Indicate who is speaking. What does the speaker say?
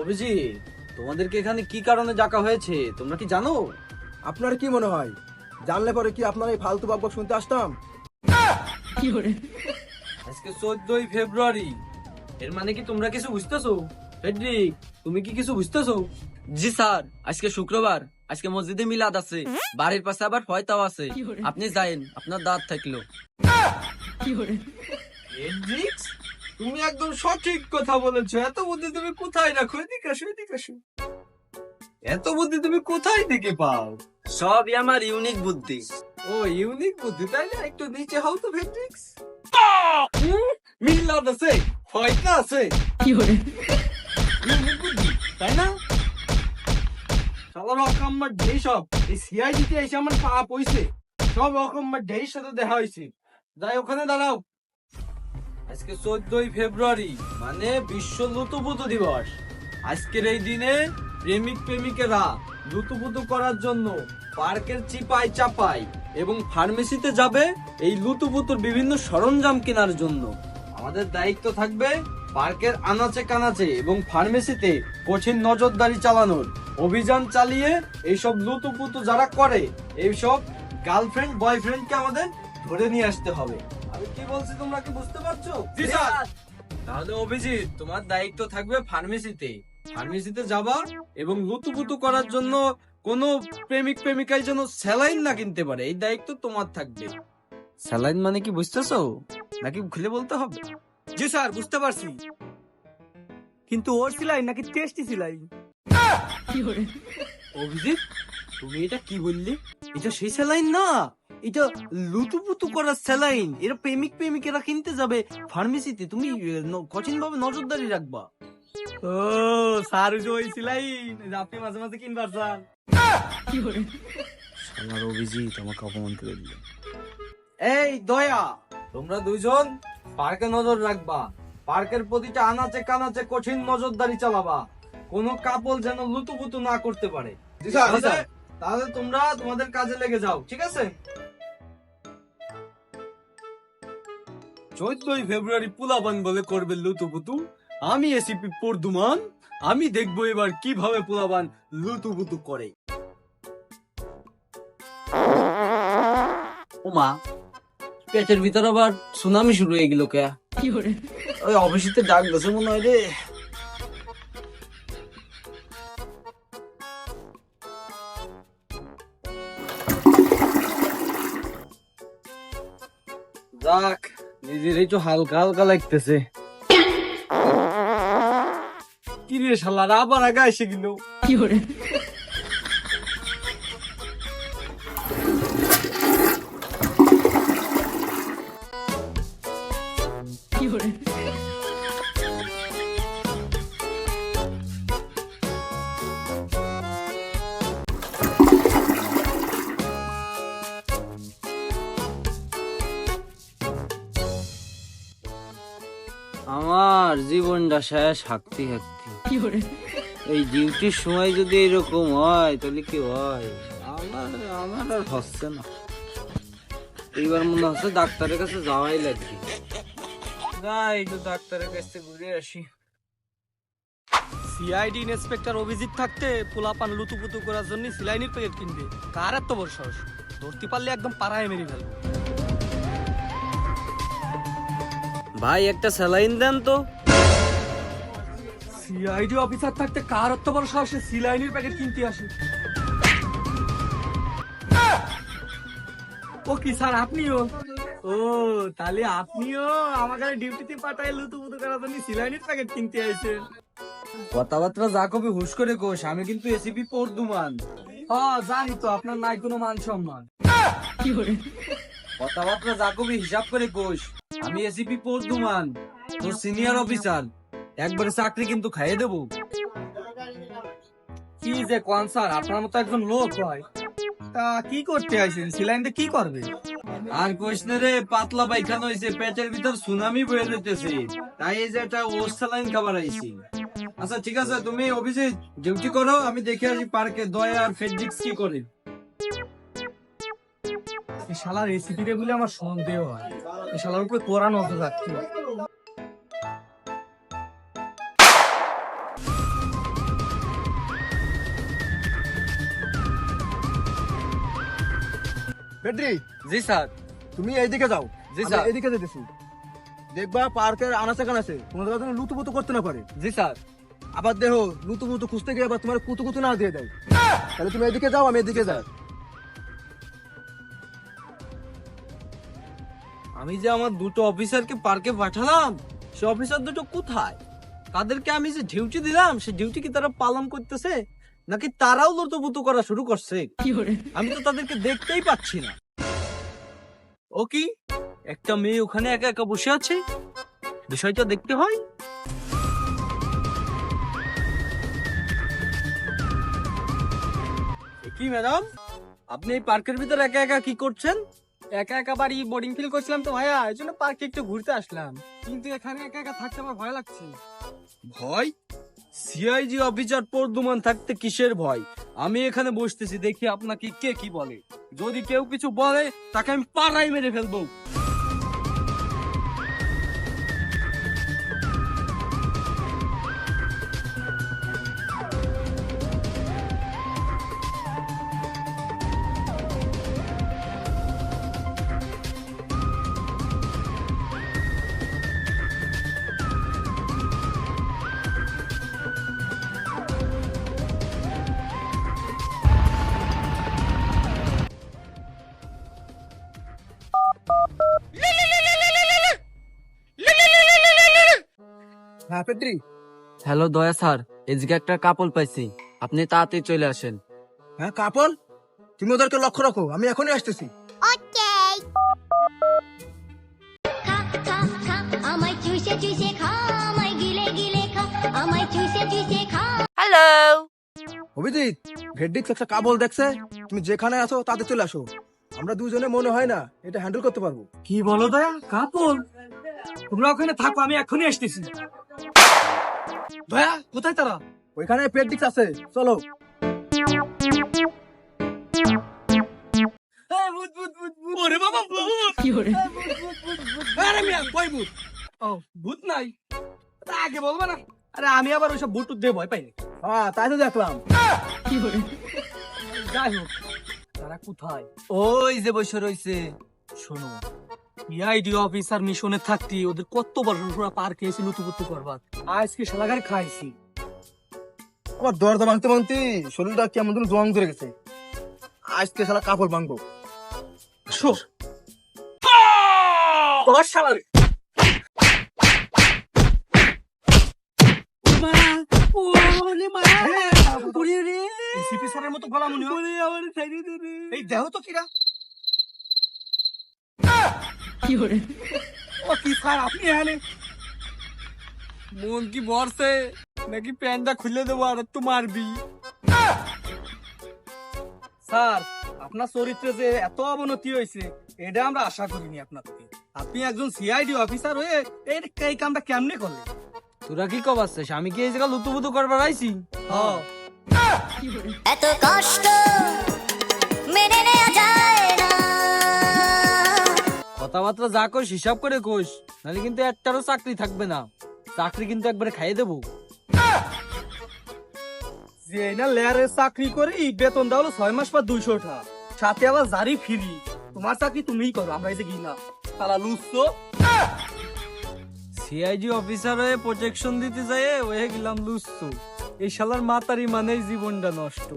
Speaker 1: অভিজিৎ তোমাদেরকে এখানে কি কারণে ডাকা হয়েছে? তোমরা কি জানো?
Speaker 2: আপনার কি মনে হয়? জানলে পরে কি আপনার এই ফালতু বকবক শুনতে আসতাম?
Speaker 1: আজকে চোদ্দই ফেব্রুয়ারি। এর মানে কি তোমরা কিছু বুঝতেছো? ফেডরিক তুমি কি কিছু বুঝতেছো? জি স্যার আজকে শুক্রবার। আজকে মসজিদে মিলাদ আছে। বাড়ির পাশে আবার ফয়তাও আছে। আপনি যাইন আপনার দাঁত থাকল। ফেডরিক? তুমি একদম সঠিক কথা বলেছ। এত বুদ্ধি তুমি কোথায় রাখো? এদিকে আসো এদিকে আসো। এত বুদ্ধি তুমি কোথায় থেকে পাও? সবই আমার ইউনিক বুদ্ধি। ও ইউনিক বুদ্ধি তাই না? একটু নিচে হও তো ফেডরিক্স মিলাদ আছে ফয়তা আছে। ইউনিক বুদ্ধি, তাই না? শালার অকাম্মার ঢেই সব। এই সিআইডিতে এসে আমার পাপ হইছে সব অকাম্মার ঢেইর সাথে দেখা হয়েছে যাই ওখানে দাঁড়াও। আজকে চোদ্দই ফেব্রুয়ারি মানে বিশ্ব লুতুপুতু দিবস। আজকের এই দিনে প্রেমিক প্রেমিকেরা লুতুপুতু করার জন্য পার্কের চিপাই চাপাই এবং ফার্মেসিতে যাবে এই লুতুপুতুর বিভিন্ন সরঞ্জাম কেনার জন্য। আমাদের দায়িত্ব থাকবে পার্কের আনাচে কানাচে এবং ফার্মেসিতে কঠিন নজরদারি চালানোর। অভিযান চালিয়ে এইসব লুতুপুতু যারা করে, এইসব গার্লফ্রেন্ড, বয়ফ্রেন্ডকে আমাদের ধরে নিয়ে আসতে হবে। আমি কি বলছি তোমরা কি বুঝতে পারছ? তাহলে অভিজিৎ তোমার দায়িত্ব থাকবে ফার্মেসিতে। ফার্মেসিতে যাবা এবং লুতুপুতু করার জন্য কোনো প্রেমিক প্রেমিকাই যেন স্যালাইন না কিনতে পারে এই দায়িত্ব তোমার থাকবে। স্যালাইন মানে কি বুঝতেছো? নাকি খুলে বলতে হবে?
Speaker 3: জি স্যার বুঝতে পারছি। কিন্তু ওর সিলাই নাকি টেস্টি সিলাই।
Speaker 1: অভিজিৎ তুমি এটা কি বললি? এটা সেই স্যালাইন না। এটা লুতুপুতু করার স্যালাইন। এরা প্রেমিক প্রেমিকেরা কিনতে যাবে ফার্মেসিতে। তুমি কঠিন ভাবে নজরদারি রাখবা।
Speaker 3: ও ওই যে ওই সিলাই আপনি মাঝে মাঝে কিনবার স্যার
Speaker 1: আমার অভিজিৎ আমাকে অপমান করে দিল। এই দয়া। তোমরা দুইজন পার্কে নজর রাখবা। পার্কের প্রতিটা আনাচে কানাচে কঠিন নজরদারি চালাবা। কোন কাপল যেন লুতুপুতু না করতে পারে। তাহলে তোমরা তোমাদের কাজে লেগে যাও ঠিক আছে? চোদ্দই ফেব্রুয়ারি পুলাবান বলে করবে লুতুপুতু। আমি এসিপি পর্দুমান। আমি দেখব এবার কীভাবে পুলাবান লুতুপুতু করে। ওমা পেটের ভিতর আবার সুনামি শুরু হয়ে গেল কে? ওই অফিসিতে ডাক দোষে মনে হয় রে। নিজের তো হালকা হালকা লাগতেছে। কি রে শালারা আবার আগে এসে কি আমার জীবনটা শেষ হাঁকতে। হাঁকতে এই ডিউটির সময় যদি এরকম হয় তাহলে কি হয়? আমার আমার আর হচ্ছে না। এইবার মনে হচ্ছে ডাক্তারের কাছে যাওয়াই লাগবে। যাই একটু ডাক্তারের কাছে ঘুরে আসি।
Speaker 3: সিআইডি ইন্সপেক্টর অভিজিৎ থাকতে পোলাপান লুতুপুতু করার জন্য সিলাইনির প্যাকেট কিনবে। কার এত বড় সাহস? ধরতে পারলে একদম পাড়ায় মেরে ফেলবে।
Speaker 1: ভাই একটা স্যালাইন দেন তো।
Speaker 3: সিআইডি অফিসার থাকতে কার এত বড় সাহসে সিলাইনির প্যাকেট কিনতে আসে। ও কি স্যার আপনিও? ও তাহলে আপনিও আমাকে ডিউটিতে পাঠায় লুতুপুতু করার জন্য সিলাইনির প্যাকেট কিনতে আইছেন।
Speaker 1: কথাবার্তা যা কবি হুশ করে কোষ আমি কিন্তু এসিপি পর্দুমান
Speaker 3: হ্যাঁ জানি তো আপনার নাই কোনো মান সম্মান।
Speaker 1: কথাবার্তা যা কবি হিসাব করে কোষ আমি এসিপি পর্দুমান তোর সিনিয়র অফিসার একবারে চাকরি কিন্তু খাইয়ে দেবো।
Speaker 3: কি যে কোন স্যার, আপনার মতো একজন লোক হয়। তা কি করতে আইছেন সিলাইনতে কি করবে?
Speaker 1: আর কোশনে রে, পাতলা পায়খানা হয়েছে পেটের ভিতর সুনামি বয়ে যেতেছে। তাই এই যে একটা ওস্টালাইন খাবার আইছি। আচ্ছা ঠিক আছে, তুমি অফিসে ডিউটি করো, আমি দেখে আসি পার্কে দয়া আর ফেডরিক্স কি করে।
Speaker 3: শালার রেসিপি রে বলে আমার সন্দেহ হয়। এই শালার উপরে তোরা নজর রাখতে
Speaker 4: জি স্যার।
Speaker 2: তুমি এইদিকে যাও।
Speaker 4: জি,
Speaker 2: আমি
Speaker 4: স্যার।
Speaker 2: যেতেছি। দেখবা পার্কের আনাচে কানাচে কোনো যেন লুতুপুতু করতে না পারে।
Speaker 4: জি স্যার।
Speaker 2: আবার দেহ লুতুপুতু খুঁজতে গিয়ে আবার তোমার কুতু কুতু না দিয়ে দেয়। তাহলে তুমি যাও আমি এদিকে যাই।
Speaker 3: আমি যে আমার দুটো অফিসারকে পার্কে পাঠালাম সে অফিসার দুটো কোথায়? তাদেরকে আমি যে ডিউটি দিলাম সে ডিউটি কি তারা পালন করতেছে? নাকি তারাও লুতুপুতু করা শুরু করছে? আমি তো তাদেরকে দেখতেই পাচ্ছি না। ও কি? একটা মেয়ে ওখানে একা একা বসে আছে? বিষয়টা দেখতে হয়? কি ম্যাডাম? আপনি এই পার্কের ভিতর একা একা কি করছেন?
Speaker 4: একা একা বাড়ি বোর্ডিং ফিল করছিলাম তো ভাইয়া এই জন্য পার্কে একটু ঘুরতে আসলাম। কিন্তু এখানে একা একা থাকতে আমার ভয় লাগছে।
Speaker 3: ভয়? সিআইজি অফিসার পর্দুমান থাকতে কিসের ভয়? আমি এখানে বসতেছি, দেখি আপনাকে কে কি বলে। যদি কেউ কিছু বলে, তাকে আমি পাড়াই মেরে ফেলব।
Speaker 2: হ্যাঁ
Speaker 1: হ্যালো দয়া স্যার এদিকে একটা কাপল পাইছি। আপনি তাড়াতাড়ি চলে আসেন।
Speaker 2: হ্যাঁ কাপল? তুমি ওদেরকে লক্ষ্য রাখো আমি এখনই আসতেছি।
Speaker 5: খা খা খা আমায় চুষে চুষে খা আমায় গিলে গিলে খা আমায় চুষে চুষে খা।
Speaker 2: অভিজিৎ ভেড্ডিক্স একটা কাবল দেখছে? তুমি যেখানে আছো তাতে চলে আসো। আমরা দুজনে মনে হয় না এটা হ্যান্ডেল করতে পারব।
Speaker 3: কি বলো দয়া? কাপল? তোমরা ওখানে থাকো আমি এখনই আসতেছি। দয়া কোথায় তারা?
Speaker 2: ওইখানে আছে চলো।
Speaker 3: ওরে বাবা ভূত। আরে মিয়া কই ভূত? ও ভূত নাই। তা আগে বলবা না। আরে আমি আবার ওইসব ভূত দিয়ে ভয় পাই
Speaker 2: হ্যাঁ তাই তো দেখলাম।
Speaker 3: যাই হোক তারা কোথায়?
Speaker 1: ওই যে বসে রয়েছে
Speaker 3: শোনো ইআইডি অফিসার মিশনে থাকতি ওদের কত বছর পুরো এসে লুতুপুতু করবার। আজকে শালাগারে খাইছি।
Speaker 2: আমার দরজা ভাঙতে ভাঙতে শরীরটা কেমন যেন জং ধরে গেছে। আজকে শালা কাপড় ভাঙবো।
Speaker 3: শো। তোমার শালার মতো গলা মনে হয়। এই দেহ তো কিরা? ও কি স্যার আপনি এখানে?
Speaker 4: মন কি ভরছে নাকি প্যান্টটা খুলে দেবো আর একটু মারবি?
Speaker 3: স্যার আপনার চরিত্রে যে এত অবনতি হয়েছে এটা আমরা আশা করিনি আপনার থেকে আপনি একজন সিআইডি অফিসার হয়ে এই এই কামটা কেমনে করলেন?
Speaker 1: তোরা কি কবাচ্ছিস আমি কি এই জায়গা লুতুপুতু করবার আইছি?
Speaker 3: হ্যাঁ।
Speaker 5: এত কষ্ট
Speaker 1: কথাবার্তা যা কোস হিসাব করে কোস নাহলে কিন্তু একটারও চাকরি থাকবে না। চাকরি কিন্তু একবারে খাইয়ে দেবো।
Speaker 3: যে না লেয়ারের চাকরি করে বেতন হলো ছয় মাস পর দুইশো টাকা সাথে আবার জারি ফ্রি। তোমার চাকরি তুমিই করো আমরা এই যে গিলা তারা লুচতো
Speaker 1: সিআইজি অফিসার হয়ে প্রোটেকশন দিতে যায় হয়ে গেলাম লুচ্ছু। এই শালার মাতারি মানেই জীবনটা নষ্ট।